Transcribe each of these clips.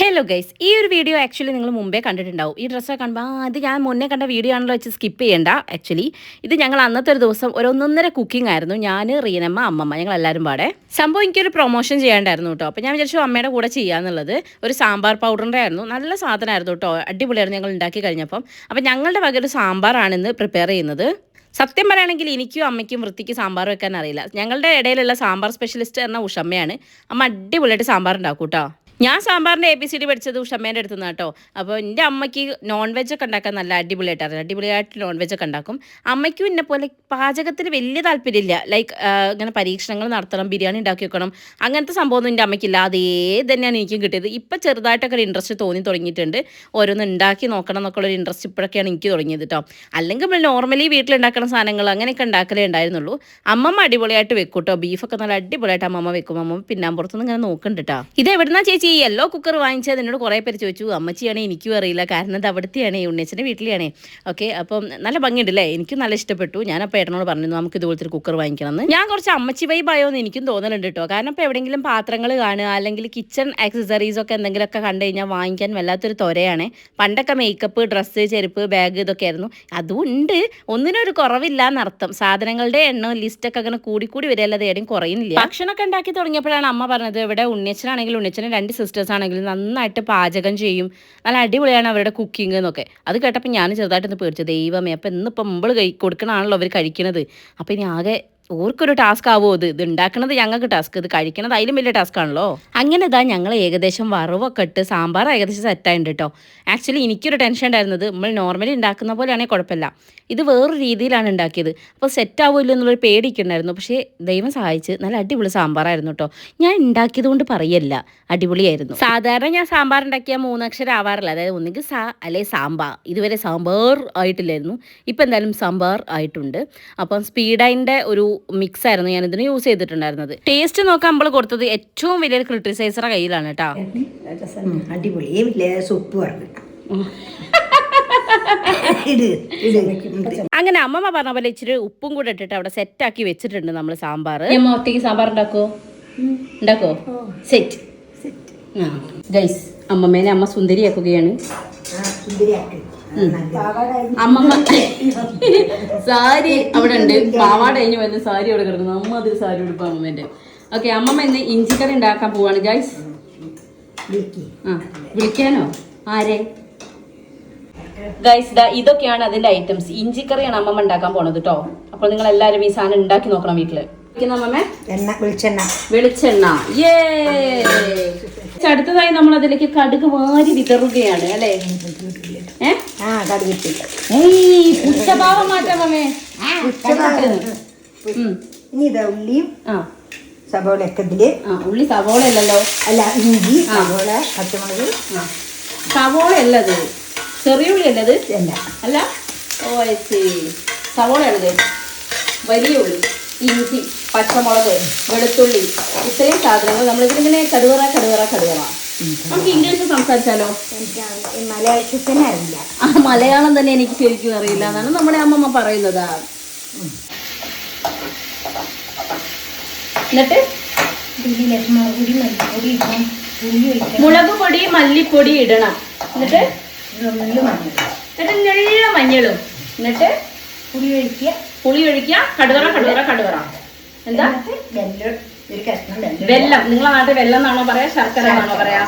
Hello guys ഈ ഒരു video actually നിങ്ങൾ മുമ്പേ കണ്ടിട്ടുണ്ടാവും. ഈ ഡ്രസ്സൊക്കെ കാണുമ്പോൾ ആ ഇത് ഞാൻ മുന്നേ കണ്ട വീഡിയോ ആണല്ലോ വെച്ച് സ്കിപ്പ് ചെയ്യേണ്ട. ആക്ച്വലി ഇത് ഞങ്ങൾ അന്നത്തെ ഒരു ദിവസം ഒരു ഒന്നൊന്നര കുക്കിംഗ് ആയിരുന്നു. ഞാൻ റീനമ്മ അമ്മമ്മ ഞങ്ങൾ എല്ലാവരും പാടെ. സംഭവം എനിക്കൊരു പ്രൊമോഷൻ ചെയ്യേണ്ടായിരുന്നു കേട്ടോ. അപ്പോൾ ഞാൻ വിചാരിച്ചു അമ്മയുടെ കൂടെ ചെയ്യാന്നുള്ളത് ഒരു സാമ്പാർ പൗഡറിന്റെ ആയിരുന്നു. നല്ല സാധനമായിരുന്നു കേട്ടോ. അടിപൊളിയായിരുന്നു ഞങ്ങൾ ഉണ്ടാക്കി കഴിഞ്ഞപ്പം. അപ്പോൾ ഞങ്ങളുടെ വക ഒരു സാമ്പാറാണ് ഇന്ന് പ്രിപ്പയർ ചെയ്യുന്നത്. സത്യം പറയുകയാണെങ്കിൽ എനിക്കും അമ്മയ്ക്കും വൃത്തിക്ക് സാമ്പാർ വെക്കാൻ അറിയില്ല. ഞങ്ങളുടെ ഇടയിലുള്ള സാമ്പാർ സ്പെഷ്യലിസ്റ്റ് എന്ന ഉഷമ്മയാണ്. അമ്മ അടിപൊളിയായിട്ട് സാമ്പാർ ഉണ്ടാക്കും കേട്ടോ. ഞാൻ സാമ്പാറിന്റെ എ ബി സി ഡി പഠിച്ചത് ഉഷമ്മേന്റെ അടുത്ത് നിന്നാണ് കേട്ടോ. അപ്പോൾ എന്റെ അമ്മയ്ക്ക് നോൺ വെജ് ഒക്കെ ഉണ്ടാക്കാൻ നല്ല അടിപൊളിയായിട്ട് അറിയാം അടിപൊളിയായിട്ട് നോൺ വെജ് ഒക്കെ ഉണ്ടാക്കും. അമ്മയ്ക്കും എന്നെ പോലെ പാചകത്തിന് വലിയ താല്പര്യമില്ല. ലൈക്ക് ഇങ്ങനെ പരീക്ഷണങ്ങൾ നടത്തണം ബിരിയാണി ഉണ്ടാക്കി വെക്കണം അങ്ങനത്തെ സംഭവമൊന്നും എന്റെ അമ്മയ്ക്കില്ല അതേ തന്നെയാണ് എനിക്കും കിട്ടിയത്. ഇപ്പോൾ ചെറുതായിട്ടൊക്കെ ഒരു ഇൻട്രസ്റ്റ് തോന്നി തുടങ്ങിയിട്ടുണ്ട്. ഓരോന്ന് ഉണ്ടാക്കി നോക്കണം എന്നൊക്കെ ഒരു ഇൻട്രസ്റ്റ് ഇപ്പോഴൊക്കെയാണ് എനിക്ക് തുടങ്ങിയത് കേട്ടോ. അല്ലെങ്കിൽ നമ്മൾ നോർമലി വീട്ടിലുണ്ടാക്കുന്ന സാധനങ്ങൾ അങ്ങനെയൊക്കെ ഉണ്ടാക്കലേ ഉണ്ടായിരുന്നുള്ളൂ. അമ്മമ്മ അടിപൊളിയായിട്ട് വെക്കും കേട്ടോ. ബീഫൊക്കെ നല്ല അടിപൊളിയായിട്ട് അമ്മമ്മ വെക്കും. അമ്മ പിന്നാമ്പുറത്തുനിന്ന് ഇങ്ങനെ നോക്കുന്നുണ്ട് കേട്ടോ. ഇത് എവിടുന്നാ ചേച്ചി? ഈ യെല്ലോ കുക്കർ വാങ്ങിച്ചത് എന്നോട് കുറേ പേര് ചോദിച്ചു അമ്മച്ചിയാണേ എനിക്കും അറിയില്ല. കാരണം അത് അവിടുത്തെയാണ് ഉണ്ണിയച്ചന്റെ വീട്ടിലെയാണേ. ഓക്കെ അപ്പം നല്ല ഭംഗിയുണ്ടല്ലേ? എനിക്കും നല്ല ഇഷ്ടപ്പെട്ടു. ഞാൻ അപ്പോൾ ഏട്ടനോട് പറഞ്ഞു നമുക്ക് ഇതുപോലത്തെ ഒരു കുക്കർ വാങ്ങിക്കണം എന്ന് ഞാൻ കുറച്ച് അമ്മച്ചി വൈബായോ എന്ന് എനിക്കും തോന്നലുണ്ട് കേട്ടോ കാരണം ഇപ്പോൾ എവിടെയെങ്കിലും പാത്രങ്ങൾ കാണുക അല്ലെങ്കിൽ കിച്ചൺ ആക്സസറീസ് ഒക്കെ എന്തെങ്കിലുമൊക്കെ കണ്ടു കഴിഞ്ഞാൽ വാങ്ങിക്കാൻ വല്ലാത്തൊരു തൊരയാണ്. പണ്ടൊക്കെ മേക്കപ്പ് ഡ്രസ്സ് ചെരുപ്പ് ബാഗ് ഇതൊക്കെ ആയിരുന്നു. അതും ഒന്നിനൊരു കുറവില്ല എന്നർത്ഥം. സാധനങ്ങളുടെ എണ്ണം ലിസ്റ്റൊക്കെ അങ്ങനെ കൂടിക്കൂടി കൂടി വരികയല്ലാതെ എവിടെയും കുറയുന്നില്ല. ഭക്ഷണമൊക്കെ ഉണ്ടാക്കി തുടങ്ങിയപ്പോഴാണ് അമ്മ പറഞ്ഞത് ഇവിടെ ഉണ്ണിയച്ചനാണെങ്കിൽ ഉണ്ണിയച്ഛന് രണ്ട് സിസ്റ്റേഴ്സ് ആണെങ്കിലും നന്നായിട്ട് പാചകം ചെയ്യും. നല്ല അടിപൊളിയാണ് അവരുടെ കുക്കിംഗ് എന്നൊക്കെ. അത് കേട്ടപ്പോൾ ഞാൻ ചെറുതായിട്ടൊന്ന് പേടിച്ചു. ദൈവമേ അപ്പം ഇന്നിപ്പം മുമ്പ് കഴി കൊടുക്കണാണല്ലോ അവർ കഴിക്കണത്. അപ്പം ഇനി ആകെ ഓർക്കൊരു ടാസ്ക് ആവോ ഇത്? ഇത് ഉണ്ടാക്കണത് ഞങ്ങൾക്ക് ടാസ്ക് ഇത് കഴിക്കണത് അതിലും വലിയ ടാസ്ക് ആണല്ലോ അങ്ങനെ ഇതാ ഞങ്ങൾ ഏകദേശം വറവൊക്കെ ഇട്ട് സാമ്പാർ ഏകദേശം സെറ്റായിട്ടുണ്ട് കേട്ടോ ആക്ച്വലി എനിക്കൊരു ടെൻഷൻ ഉണ്ടായിരുന്നത് നമ്മൾ നോർമലി ഉണ്ടാക്കുന്ന പോലെയാണെങ്കിൽ കുഴപ്പമില്ല. ഇത് വേറൊരു രീതിയിലാണ് ഉണ്ടാക്കിയത്. അപ്പോൾ സെറ്റ് ആവുമല്ലോ എന്നുള്ളൊരു പേടിക്കുണ്ടായിരുന്നു പക്ഷേ ദൈവം സഹായിച്ച് നല്ല അടിപൊളി സാമ്പാറായിരുന്നു കേട്ടോ ഞാൻ ഉണ്ടാക്കിയത് കൊണ്ട് പറയല്ല അടിപൊളിയായിരുന്നു. സാധാരണ ഞാൻ സാമ്പാർ ഉണ്ടാക്കിയാൽ മൂന്നക്ഷരം ആവാറില്ല. അതായത് ഒന്നുകിൽ സാ അല്ലെ സാമ്പാർ. ഇതുവരെ സാമ്പാർ ആയിട്ടില്ലായിരുന്നു. ഇപ്പം എന്തായാലും സാമ്പാർ ആയിട്ടുണ്ട്. അപ്പം സ്പീഡൈന്റെ ഒരു മിക്സ് ആയിരുന്നു. ഞാൻ ഇതിന് യൂസ് ചെയ്തിട്ടുണ്ടായിരുന്നത്. ടേസ്റ്റ് നോക്കാൻ നമ്മൾ കൊടുത്തത് ഏറ്റവും വലിയൊരു ക്രിട്ടിസൈസറുടെ കയ്യിലാണ് കേട്ടോ. അടിപൊളി. സൂപ്പ് പറഞ്ഞു. അങ്ങനെ അമ്മമ്മ പറഞ്ഞ പോലെ ഇച്ചിരി ഉപ്പും കൂടെ ഇട്ടിട്ട് അവിടെ സെറ്റ് ആക്കി വെച്ചിട്ടുണ്ട് നമ്മൾ സാമ്പാർ അമ്മ ഒറ്റയ്ക്ക് സാമ്പാർ ഉണ്ടാക്കോ ഉണ്ടാക്കോ സെറ്റ് ഗൈസ് അമ്മമ്മേനെ അമ്മ സുന്ദരിയാക്കുകയാണ്. ആ സുന്ദരിയാക്ക്. അമ്മമ്മ. സാരി അവിടെ ഉണ്ട്. പാവാട കഴിഞ്ഞ് വരുന്ന സാരി അവിടെ കിടക്കുന്നു. അമ്മ അതിൽ സാരി ഉടുപ്പ് അമ്മമ്മേന്റെ ഓക്കെ അമ്മമ്മ ഇന്ന് ഇഞ്ചിക്കറി ഉണ്ടാക്കാൻ പോവാണ് ഗൈസ് ആ വിളിക്കാനോ? ആരെ? ഗൈസ് ഇതൊക്കെയാണ് അതിന്റെ ഐറ്റംസ് ഇഞ്ചിക്കറിയാണ് അമ്മമ്മ ഉണ്ടാക്കാൻ പോണത് കേട്ടോ അപ്പോൾ നിങ്ങൾ എല്ലാവരും ഈ സാധനം ഉണ്ടാക്കി നോക്കണം വീട്ടിൽ. വെളിച്ചെണ്ണ. വെളിച്ചെണ്ണ. ഏ അടുത്തതായി നമ്മൾ അതിലേക്ക് കടുക് വാരി വിതറുകയാണ് അല്ലേ? ഏയ്, പുച്ഛഭാവം മാറ്റാം. ഇനി ഇതാ ഉള്ളിയും ആ. ഒക്കെ ഇതിൽ. ആ ഉള്ളി സവോള അല്ലല്ലോ. അല്ല ഇഞ്ചി സബോള പച്ചമുളക്. ആ. സവോള അല്ലത് ചെറിയ ഉള്ളി അല്ലത് അല്ല. അല്ല? ഓ സവോള സവോളയാണിത് വലിയ ഉള്ളി. ഇഞ്ചി പച്ചമുളക് വെളുത്തുള്ളി. ഇത്രയും സാധനങ്ങൾ നമ്മളിതിങ്ങനെ കടുവറ കടുവറ കടുവറ. നമുക്ക് ഇംഗ്ലീഷ് സംസാരിച്ചാലോ? മലയാളം തന്നെ അറിയില്ല. ആ മലയാളം തന്നെ എനിക്ക് ശരിക്കും അറിയില്ല എന്നാണ് നമ്മുടെ അമ്മമ്മ പറയുന്നത്. എന്നിട്ട്? മുളക് പൊടി മല്ലിപ്പൊടി ഇടണം. എന്നിട്ട്? എന്നിട്ട് നെല്ല മഞ്ഞളും. എന്നിട്ട്? പുളി ഒഴിക്കുക. പുളി ഒഴിക്കുക. കടുവറ കടുവറ കടുവറ എന്താ? ഒരു കഷ്ണം വെല്ലം. നിങ്ങളെ നാട്ടിൽ വെല്ലം എന്നാണോ പറയാ? ശർക്കര എന്നാണോ പറയാ.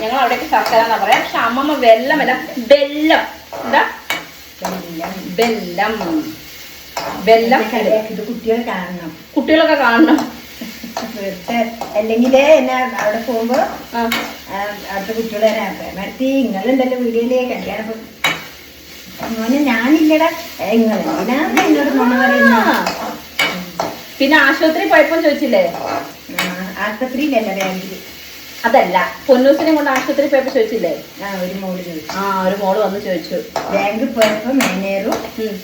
ഞങ്ങൾ അവിടേക്ക് ശർക്കര എന്നാ പറയാ? പക്ഷെ അമ്മമ്മ വെല്ലമല്ല വെല്ലം. എന്താ? വെല്ലം. വെല്ലം. ഇത് കുട്ടികൾ കാണണം. കുട്ടികളൊക്കെ കാണണം. അല്ലെങ്കിൽ എന്നെ അവിടെ പോകുമ്പോ അവിടുത്തെ കുട്ടികളെ മരത്തി നിങ്ങളുണ്ടല്ലോ വീഡിയോയിലെ കല്യാണം മോനെ ഞാനില്ലടാ. നിങ്ങൾ ഞാൻ എന്നോട് മോണ പറയുന്നത് പിന്നെ ആശുപത്രി പോയപ്പോ ചോദിച്ചില്ലേ? ആ, ആസ്പത്രിയിലല്ല ബാങ്കിൽ അതല്ല പൊന്നൂസിനെ കൊണ്ട് ആശുപത്രി പോയപ്പോ ചോദിച്ചില്ലേ? ആ ഒരു മോൾ ചോദിച്ചു. ആ ഒരു മോൾ വന്ന് ചോദിച്ചു. ബാങ്കിൽ പോയപ്പോ മാനേജറും ഉം.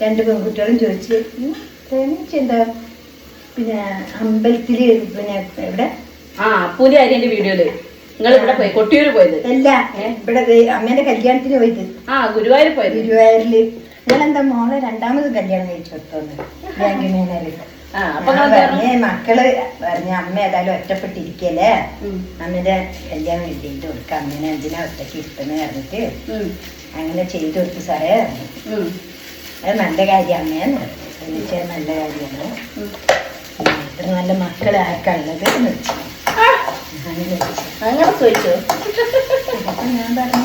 രണ്ട് പെൺകുട്ടികളും ചോദിച്ചു "ഉം, പ്രേമിച്ച് എന്താ? പിന്നെ അമ്പലത്തിൽ പിന്നെ എവിടെ? ആ അപ്പൂന്റെ അരിയന്റെ വീഡിയോയിൽ. നിങ്ങൾ ഇവിടെ പോയി കൊട്ടിയൂര് പോയത്. അല്ല ഇവിടെ അമ്മേന്റെ കല്യാണത്തിന് പോയിട്ട് ആ ഗുരുവായൂർ പോയത്. ഗുരുവായൂരിൽ. നിങ്ങളെന്താ മോളെ രണ്ടാമത് കല്യാണം കഴിച്ചു കൊടുത്തോന്ന്? ബാങ്ക് മാനേജർ പറഞ്ഞേ മക്കൾ പറഞ്ഞ അമ്മ ഏതായാലും ഒറ്റപ്പെട്ടിരിക്കല്ലേ? അമ്മേന്റെ കല്യാണം കിട്ടിയിട്ട് കൊടുക്ക അമ്മേനെ എന്തിനാ ഒറ്റയ്ക്ക് ഇട്ടെന്ന് പറഞ്ഞിട്ട് അങ്ങനെ ചെയ്തു കൊടുത്തു സാറേ അത് നല്ല കാര്യം അമ്മയെന്ന് പറഞ്ഞു നല്ല കാര്യമാണ്. ഇത്ര നല്ല മക്കൾ ആർക്കുള്ളത് അങ്ങനെ ചോദിച്ചു? ഞാൻ പറഞ്ഞു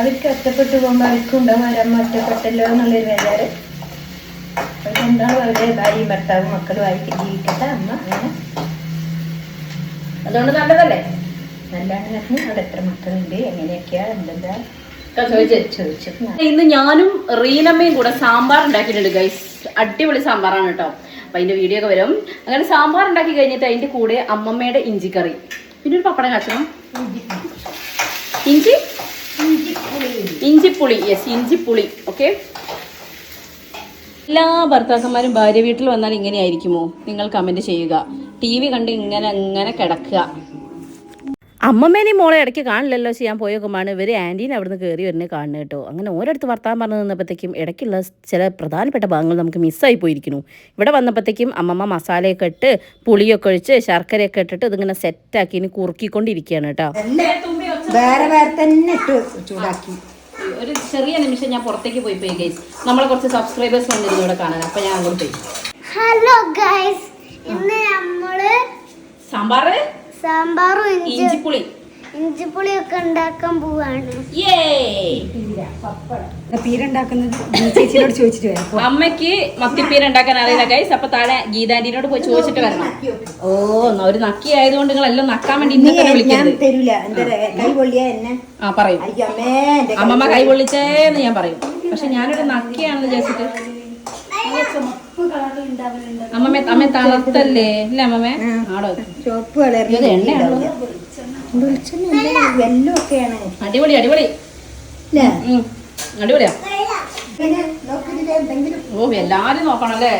അവർക്ക് ഒറ്റപ്പെട്ടു പോകുമ്പോ അവർക്കും ഉണ്ടാവും. അവരമ്മ ഒറ്റപ്പെട്ടല്ലോ എന്നുള്ളൊരു വേദാറ്. അവരുണ്ടാവും അവരുടെ ഭാര്യയും ഭർത്താവും മക്കളുമായിട്ട് ജീവിക്കട്ടെ അമ്മ അങ്ങനെ. അതുകൊണ്ട് നല്ലതല്ലേ? നല്ലാണ് പറഞ്ഞു അവിടെ എത്ര മക്കളുണ്ട് എങ്ങനെയൊക്കെയാ എന്തെന്താ? ചോദിച്ചു. ചോദിച്ചു. ഇന്ന് ഞാനും റീനമ്മയും കൂടെ സാമ്പാർ ഉണ്ടാക്കിയിട്ടുണ്ട് ഗൈസ് അടിപൊളി സാമ്പാറാണ് കേട്ടോ. അപ്പൊ അതിന്റെ വീഡിയോ ഒക്കെ വരും. അങ്ങനെ സാമ്പാർ ഉണ്ടാക്കി കഴിഞ്ഞിട്ട് അതിന്റെ കൂടെ അമ്മമ്മയുടെ ഇഞ്ചിക്കറി. പിന്നെ ഒരു പപ്പടം കാച്ചണം. ഇഞ്ചി? ഇഞ്ചിപ്പുളി യെസ് ഇഞ്ചിപ്പുളി ഓക്കെ എല്ലാ ഭർത്താക്കന്മാരും ഭാര്യ വീട്ടിൽ വന്നാൽ ഇങ്ങനെ ആയിരിക്കുമോ നിങ്ങൾ കമന്റ് ചെയ്യുക. ടി വി കണ്ട് ഇങ്ങനെ അങ്ങനെ കിടക്കുക. അമ്മമ്മേനെ മോളെ ഇടയ്ക്ക് കാണില്ലല്ലോ ചെയ്യാൻ പോയൊക്കെമാണ് ഇവർ ആന്റീനെ അവിടുന്ന് കയറി വരുന്നത് കാണുന്നത് കേട്ടോ. അങ്ങനെ ഓരോരുത്തർ വർത്താൻ പറഞ്ഞു നിന്നപ്പോഴത്തേക്കും ഇടയ്ക്കുള്ള ചില പ്രധാനപ്പെട്ട ഭാഗങ്ങൾ നമുക്ക് മിസ്സായി പോയിരിക്കുന്നു. ഇവിടെ വന്നപ്പോഴത്തേക്കും അമ്മമ്മ മസാലയൊക്കെ ഇട്ട് പുളിയൊക്കെ ഒഴിച്ച് ശർക്കരയൊക്കെ ഇട്ടിട്ട് ഇതിങ്ങനെ സെറ്റാക്കി ഇനി കുറുക്കിക്കൊണ്ടിരിക്കുകയാണ് കേട്ടോ. വേറെ വേറെ തന്നെ ഇട്ട് ചൂടാക്കി. ഒരു ചെറിയ നിമിഷം ഞാൻ പുറത്തേക്ക് പോയി പോയി ഗൈസ് നമ്മളെ കുറച്ച് സബ്സ്ക്രൈബേഴ്സ് വന്നിരുന്നു ഇവിടെ കാണാൻ. അപ്പം ഞാൻ അങ്ങോട്ട് പോയി. ഹലോ ഗൈസ് ഇന്ന് നമ്മൾ സാമ്പാർ സാമ്പാറും ഇഞ്ചി ഇഞ്ചിപ്പുളി. ഇഞ്ചിപ്പുളിയൊക്കെ ഉണ്ടാക്കാൻ പോവാണ്. യേ പീരുണ്ടാക്കുന്നത് ചേച്ചിയോട് ചോദിച്ചിട്ട് വരാം. അമ്മയ്ക്ക് മത്തിപ്പീര ഉണ്ടാക്കാൻ അറിയില്ല കൈസ് അപ്പൊ താഴെ ഗീതാന്റിനോട് പോയി ചോദിച്ചിട്ട് വരണം. ഓ ഒരു നക്കി ആയതുകൊണ്ട് നിങ്ങൾ എല്ലാം നക്കാൻ വേണ്ടി ഇന്നത്തെ വിളിക്കരുത്. തരൂല. കൈ പൊള്ളിയ എന്നെ? ആ പറയും. അമ്മമ്മ കൈ പൊള്ളിച്ചേന്ന് ഞാൻ പറയും. പക്ഷെ ഞാനൊരു നക്കിയാണെന്ന് വിചാരിച്ചിട്ട് അമ്മമ്മ അമ്മ തളർത്തല്ലേ ഇല്ല അമ്മമ്മേ ആടോ. ചുവപ്പ് കളർ ഇത് വെല്ലം ഒക്കെയാണ്. അടിപൊളി അടിപൊളി. അടിപൊളിയാ. ഓ എല്ലാരും നോക്കണല്ലേ?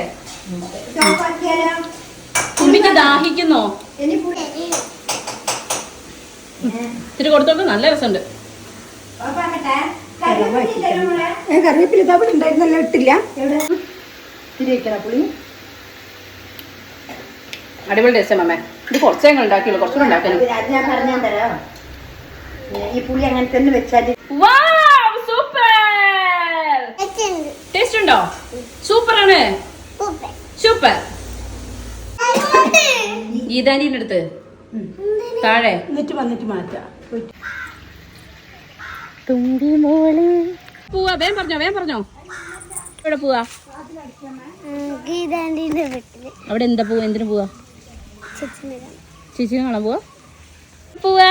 തുമ്പിക്ക് ദാഹിക്കുന്നോ? ഇത്തിരി കൊടുത്തോണ്ട് നല്ല രസമുണ്ട്. കറിവേപ്പില തവിട് ഉണ്ടായിരുന്നല്ലോ ഇട്ടില്ല. എവിടെ? ഇത്തിരി പുളി. അടിപൊളി ടേസ്റ്റ് അമ്മേ ഇത് കുറച്ചേ ഉണ്ടാക്കിയുള്ളൂ കുറച്ചുകൂടെ ഉണ്ടാക്കാനും അത് ഞാൻ പറഞ്ഞാൽ തരാം. ഈ പുളി അങ്ങനെ തന്നെ വെച്ചാൽ സൂപ്പർ ടേസ്റ്റ് ഉണ്ടോ? സൂപ്പർ ആണ്. സൂപ്പർ അടുത്ത്. താഴെ. എന്നിട്ട് വന്നിട്ട് മാറ്റാം. പോവാ വേം പറഞ്ഞോ വേം പറഞ്ഞോ. എവിടെ പോവാ? അവിടെ എന്താ പോവാ? എന്തിനു പോവാ? ചേച്ചിനെ കാണാൻ. ചേച്ചി കാണാൻ പോവാ പോവാ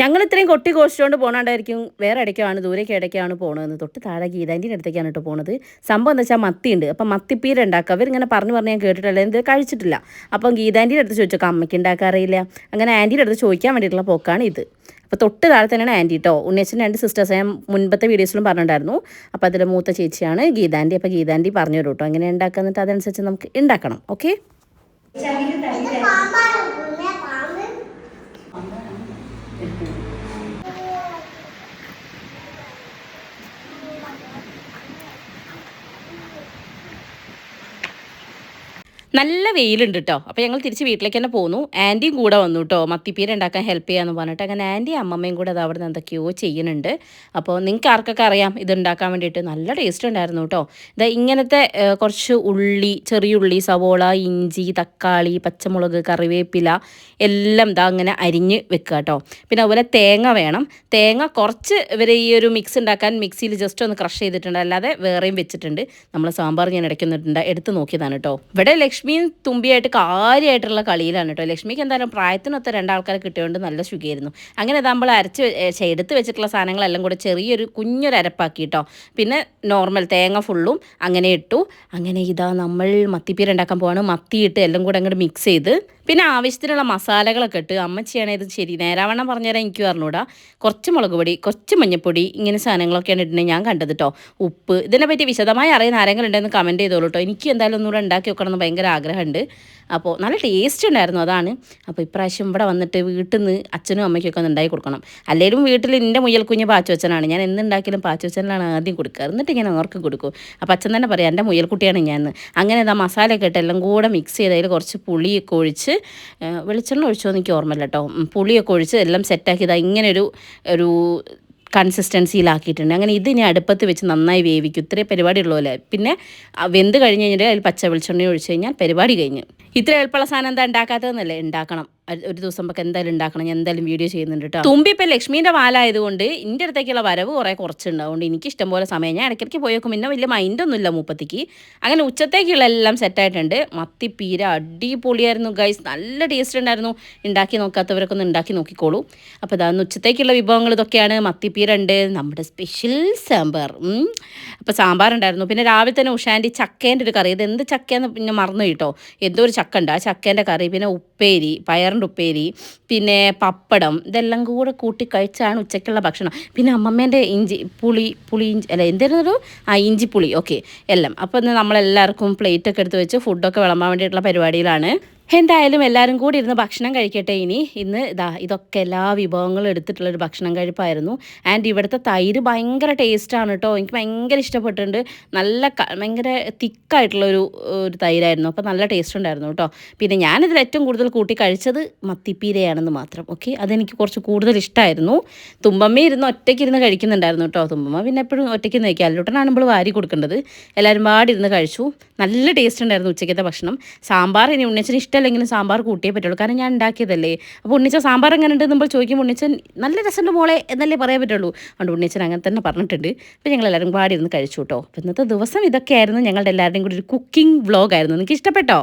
ഞങ്ങൾ ഇത്രയും കൊട്ടി കോഷിച്ചുകൊണ്ട് പോകണണ്ടായിരിക്കും വേറെ ഇടയ്ക്കാണ് ദൂരേക്ക് ഇടയ്ക്കാണ് പോണതെന്ന്. തൊട്ട് താഴെ ഗീതാന്റെ അടുത്തേക്കാണ് കേട്ടോ പോണത്. സംഭവം എന്താ വെച്ചാൽ മത്തിയുണ്ട്. അപ്പം മത്തിപ്പീര ഉണ്ടാക്കുക. അവരിങ്ങനെ പറഞ്ഞു പറഞ്ഞ് ഞാൻ കേട്ടിട്ടില്ല. എന്ത് കഴിച്ചിട്ടില്ല. അപ്പം ഗീതാന്റെ അടുത്ത് ചോദിച്ചോ അമ്മയ്ക്ക് ഉണ്ടാക്കാറിയില്ല അങ്ങനെ ആന്റിയുടെ അടുത്ത് ചോദിക്കാൻ വേണ്ടിയിട്ടുള്ള പോക്കാണ് ഇത് അപ്പോൾ തൊട്ട് താഴെ തന്നെയാണ് ആന്റി കേട്ടോ ഉണ്ണിയച്ഛൻ രണ്ട് സിസ്റ്റേഴ്സ് ഞാൻ മുൻപത്തെ വീഡിയോസിലും പറഞ്ഞിട്ടുണ്ടായിരുന്നു. അപ്പോൾ അതിൽ മൂത്ത ചേച്ചിയാണ് ഗീതാന്റെ അപ്പോൾ ഗീതാന്റെ പറഞ്ഞു തരും കേട്ടോ എങ്ങനെ ഉണ്ടാക്കുക എന്നിട്ട് അതനുസരിച്ച് നമുക്ക് ഉണ്ടാക്കണം. ഓക്കെ നല്ല വെയിലുണ്ട് കേട്ടോ അപ്പോൾ ഞങ്ങൾ തിരിച്ച് വീട്ടിലേക്ക് തന്നെ പോന്നു. ആന്റിയും കൂടെ വന്നു കേട്ടോ മത്തിപ്പീര ഉണ്ടാക്കാൻ ഹെൽപ്പ് ചെയ്യാന്ന് പറഞ്ഞിട്ട് അങ്ങനെ ആന്റിയും അമ്മമ്മയും കൂടെ അത് അവിടെ നിന്ന് എന്തൊക്കെയോ ചെയ്യുന്നുണ്ട്. അപ്പോൾ നിങ്ങൾക്ക് ആർക്കൊക്കെ അറിയാം ഇത് ഉണ്ടാക്കാൻ വേണ്ടിയിട്ട് നല്ല ടേസ്റ്റ് ഉണ്ടായിരുന്നു കേട്ടോ ഇതാ ഇങ്ങനത്തെ കുറച്ച് ഉള്ളി ചെറിയ ഉള്ളി സവോള ഇഞ്ചി തക്കാളി പച്ചമുളക് കറിവേപ്പില എല്ലാം ഇതാ അങ്ങനെ അരിഞ്ഞ് വെക്കുക കേട്ടോ പിന്നെ അതുപോലെ തേങ്ങ വേണം. തേങ്ങ കുറച്ച് ഇവർ ഈ ഒരു മിക്സ് ഉണ്ടാക്കാൻ മിക്സിയിൽ ജസ്റ്റ് ഒന്ന് ക്രഷ് ചെയ്തിട്ടുണ്ട്. അല്ലാതെ വേറെയും വെച്ചിട്ടുണ്ട്. നമ്മൾ സാമ്പാർ ഞാൻ ഇടയ്ക്കൊന്നിട്ടുണ്ട് എടുത്ത് നോക്കിയതാണ് കേട്ടോ ഇവിടെ ലക്ഷ്മിയും തുമ്പിയായിട്ട് കാര്യമായിട്ടുള്ള കളിയിലാണ് കേട്ടോ ലക്ഷ്മിക്ക് എന്തായാലും പ്രായത്തിനൊത്ത രണ്ടാൾക്കാരെ കിട്ടിയതുകൊണ്ട് നല്ല സുഖമായിരുന്നു അങ്ങനെ നമ്മൾ അരച്ച് എടുത്ത് വെച്ചിട്ടുള്ള സാധനങ്ങളെല്ലാം കൂടെ ചെറിയൊരു കുഞ്ഞൊരു അരപ്പാക്കി കേട്ടോ പിന്നെ നോർമൽ തേങ്ങ ഫുള്ളും അങ്ങനെ ഇട്ടു. അങ്ങനെ ഇതാ നമ്മൾ മത്തിപ്പീര ഉണ്ടാക്കാൻ പോവാണ്. മത്തിയിട്ട് എല്ലാം കൂടെ അങ്ങോട്ട് മിക്സ് ചെയ്ത്. പിന്നെ ആവശ്യത്തിനുള്ള മസാലകളൊക്കെ ഇട്ട്. അമ്മച്ചിയാണ് ഇത് ശരി നേരാവണ്ണം പറഞ്ഞുതരാൻ എനിക്ക് പറഞ്ഞൂടാ. കുറച്ച് മുളക് പൊടി കുറച്ച് മഞ്ഞപ്പൊടി ഇങ്ങനെ സാധനങ്ങളൊക്കെയാണ് ഇട്ടിട്ടുണ്ടെങ്കിൽ ഞാൻ കണ്ടത് കേട്ടോ ഉപ്പ് ഇതിനെപ്പറ്റി വിശദമായി അറിയുന്ന ആരെങ്കിലും ഉണ്ടെന്ന് കമന്റ് ചെയ്തോളൂ കേട്ടോ എനിക്ക് എന്തായാലും ഒന്നുകൂടെ ഉണ്ടാക്കി വെക്കണം എന്ന് ഭയങ്കര ആഗ്രഹമുണ്ട്. അപ്പോൾ നല്ല ടേസ്റ്റ് ഉണ്ടായിരുന്നു അതാണ്. അപ്പോൾ ഇപ്രാവശ്യം ഇവിടെ വന്നിട്ട് വീട്ടിൽ നിന്ന് അച്ഛനും അമ്മയ്ക്കൊക്കെ ഒന്ന് ഉണ്ടാക്കി കൊടുക്കണം. അല്ലെങ്കിലും വീട്ടിൽ എന്റെ മുയൽ കുഞ്ഞ് പാച്ചുവച്ചനാണ് ഞാൻ എന്തുണ്ടാക്കിയാലും പാച്ചുവച്ചനാണ് ആദ്യം കൊടുക്കുക. എന്നിട്ട് ഞാൻ ഓർക്കും കൊടുക്കും. അപ്പോൾ അച്ഛൻ തന്നെ പറയാം എന്റെ മുയൽക്കുട്ടിയാണ് ഞാൻ അങ്ങനെ ഇതാ മസാലയൊക്കെ ഇട്ട് എല്ലാം കൂടെ മിക്സ് ചെയ്ത് അതിൽ കുറച്ച് പുളിയൊക്കെ ഒഴിച്ച് വെളിച്ചെണ്ണ ഒഴിച്ചോ എനിക്ക് ഓർമ്മയില്ല കേട്ടോ. പുളിയൊക്കെ ഒഴിച്ച് എല്ലാം സെറ്റാക്കി ഇതാ ഇങ്ങനെ ഒരു ഒരു കൺസിസ്റ്റൻസിയിലാക്കിയിട്ടുണ്ട് അങ്ങനെ ഇത് ഇനി അടുപ്പത്ത് വെച്ച് നന്നായി വേവിക്കും. ഇത്രേ പരിപാടി ഉള്ളപോലെ പിന്നെ വെന്ത് കഴിഞ്ഞ് കഴിഞ്ഞിട്ട് അതിൽ പച്ച വെളിച്ചെണ്ണ ഒഴിച്ച് കഴിഞ്ഞാൽ പരിപാടി കഴിഞ്ഞ്. ഇത്ര എളുപ്പമുള്ള സാധനം എന്താ ഉണ്ടാക്കാത്തതെന്നല്ലേ? ഉണ്ടാക്കണം. ഒരു ദിവസം നമുക്ക് എന്തായാലും ഉണ്ടാക്കണം. ഞാൻ എന്തായാലും വീഡിയോ ചെയ്യുന്നുണ്ട് കേട്ടോ തുമ്പി ഇപ്പം ലക്ഷ്മീന്റെ വാലായതുകൊണ്ട് എന്റെ അടുത്തേക്കുള്ള വരവ് കുറേ കുറച്ചുണ്ട്. അതുകൊണ്ട് എനിക്ക് ഇഷ്ടം പോലെ സമയം. ഞാൻ ഇടയ്ക്കിടയ്ക്ക് പോയി നോക്കും പിന്നെ വലിയ മൈൻഡൊന്നുമില്ല മൂപ്പത്തിക്ക്. അങ്ങനെ ഉച്ചത്തേക്കുള്ള എല്ലാം സെറ്റായിട്ടുണ്ട് മത്തിപ്പീര അടിപൊളിയായിരുന്നു ഗൈസ് നല്ല ടേസ്റ്റ് ഉണ്ടായിരുന്നു. ഉണ്ടാക്കി നോക്കാത്തവരൊക്കെ ഒന്ന് ഉണ്ടാക്കി നോക്കിക്കോളൂ. അപ്പോൾ ഇതാണ് ഉച്ചത്തേക്കുള്ള വിഭവങ്ങൾ ഇതൊക്കെയാണ്. മത്തിപ്പീര ഉണ്ട്. നമ്മുടെ സ്പെഷ്യൽ സാമ്പാർ. അപ്പോൾ സാമ്പാർ ഉണ്ടായിരുന്നു. പിന്നെ രാവിലെ തന്നെ ഉഷാന്റെ ചക്കേന്റെ ഒരു കറി. ഇത് എന്ത് ചക്കയെന്ന് പിന്നെ മറന്നു കേട്ടോ എന്തോ ഒരു ചക്ക ഉണ്ട്. ആ ചക്കേന്റെ കറി. പിന്നെ ഉപ്പേരി പയറിന്റെ ഉപ്പേരി പിന്നെ പപ്പടം ഇതെല്ലാം കൂടെ കൂട്ടി കഴിച്ചാണ് ഉച്ചയ്ക്കുള്ള ഭക്ഷണം. പിന്നെ അമ്മമ്മേന്റെ ഇഞ്ചി പുളി പുളി ഇഞ്ചി അല്ല എന്തായിരുന്നു ആ ഇഞ്ചി പുളി ഓക്കെ എല്ലാം. അപ്പോൾ നമ്മളെല്ലാവർക്കും പ്ലേറ്റൊക്കെ എടുത്ത് വെച്ച് ഫുഡൊക്കെ വിളമ്പാൻ വേണ്ടിയിട്ടുള്ള പരിപാടിയിലാണ് എന്തായാലും എല്ലാവരും കൂടി ഇരുന്ന് ഭക്ഷണം കഴിക്കട്ടെ ഇനി. ഇന്ന് ഇതാ ഇതൊക്കെ എല്ലാ വിഭവങ്ങളും എടുത്തിട്ടുള്ളൊരു ഭക്ഷണം കഴിപ്പായിരുന്നു. ആൻഡ് ഇവിടുത്തെ തൈര് ഭയങ്കര ടേസ്റ്റാണ് കേട്ടോ എനിക്ക് ഭയങ്കര ഇഷ്ടപ്പെട്ടിട്ടുണ്ട്. നല്ല ഭയങ്കര തിക്കായിട്ടുള്ളൊരു ഒരു തൈരായിരുന്നു. അപ്പോൾ നല്ല ടേസ്റ്റ് ഉണ്ടായിരുന്നു കേട്ടോ പിന്നെ ഞാനിതിൽ ഏറ്റവും കൂടുതൽ കൂട്ടി കഴിച്ചത് മത്തിപ്പീരയാണെന്ന് മാത്രം. ഓക്കെ? അതെനിക്ക് കുറച്ച് കൂടുതൽ ഇഷ്ടമായിരുന്നു തുമ്പമ്മ ഇരുന്ന് ഒറ്റയ്ക്ക് ഇരുന്ന് കഴിക്കുന്നുണ്ടായിരുന്നു കേട്ടോ തുമ്പമ്മ പിന്നെ എപ്പോഴും ഒറ്റയ്ക്ക് നിൽക്കുക അല്ലൂട്ടനാണ് നമ്മൾ വാരി കൊടുക്കേണ്ടത്. എല്ലാവരും പാടി ഇരുന്ന് കഴിച്ചു. നല്ല ടേസ്റ്റ് ഉണ്ടായിരുന്നു ഉച്ചയ്ക്കത്തെ ഭക്ഷണം. സാമ്പാർ ഇനി ഉണ്ണിച്ചന് ഇഷ്ടമല്ലെങ്കിലും സാമ്പാർ കൂട്ടിയേ പറ്റുള്ളൂ. കാരണം ഞാൻ ഉണ്ടാക്കിയതല്ലേ. അപ്പോൾ ഉണ്ണിച്ച സാമ്പാർ എങ്ങനെ ഉണ്ട് നമ്മൾ ചോദിക്കുമ്പോൾ ഉണ്ണിച്ചൻ നല്ല രസമുണ്ട് മോളെ എന്നല്ലേ പറയാൻ പറ്റുള്ളൂ. അതുകൊണ്ട് ഉണ്ണിച്ചൻ അങ്ങനെ തന്നെ പറഞ്ഞിട്ടുണ്ട്. അപ്പോൾ ഞങ്ങൾ എല്ലാവരും പാടി ഇരുന്ന് കഴിച്ചു കേട്ടോ. ഇന്നത്തെ ദിവസം ഇതൊക്കെയായിരുന്നു ഞങ്ങളുടെ എല്ലാവരുടെയും കൂടി ഒരു കുക്കിംഗ് വ്ളോഗായിരുന്നു നിങ്ങൾക്ക് ഇഷ്ടപ്പെട്ടോ?